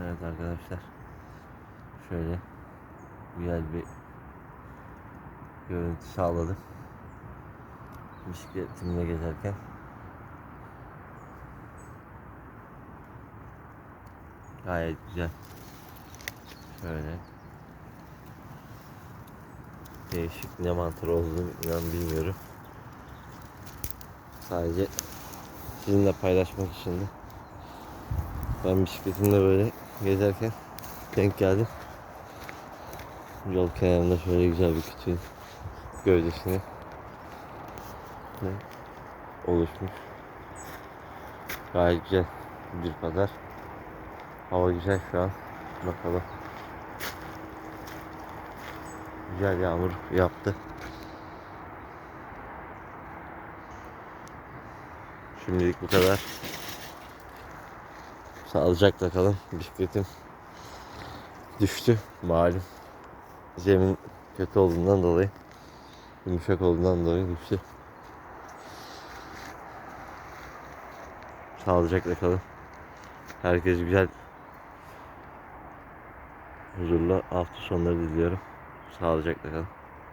Evet arkadaşlar. Şöyle güzel bir görüntü sağladım. Bisikletimle gezerken. Gayet güzel. Şöyle. Değişik ne mantarı olduğunu inan bilmiyorum. Sadece sizinle paylaşmak için de ben bisikletimle böyle gezerken denk geldim. Yol kenarında şöyle güzel bir kütüğün gövdesini ve oluşmuş. Gayet güzel bir pazar. Hava güzel şu an. Bakalım. Güzel yağmur yaptı. Şimdilik bu kadar. Sağlıcakla kalın. Bisikletim düştü malum. Zemin kötü olduğundan dolayı yumuşak olduğundan dolayı düştü. Sağlıcakla kalın. Herkes güzel huzurlu hafta sonları diliyorum. Sağlıcakla kalın.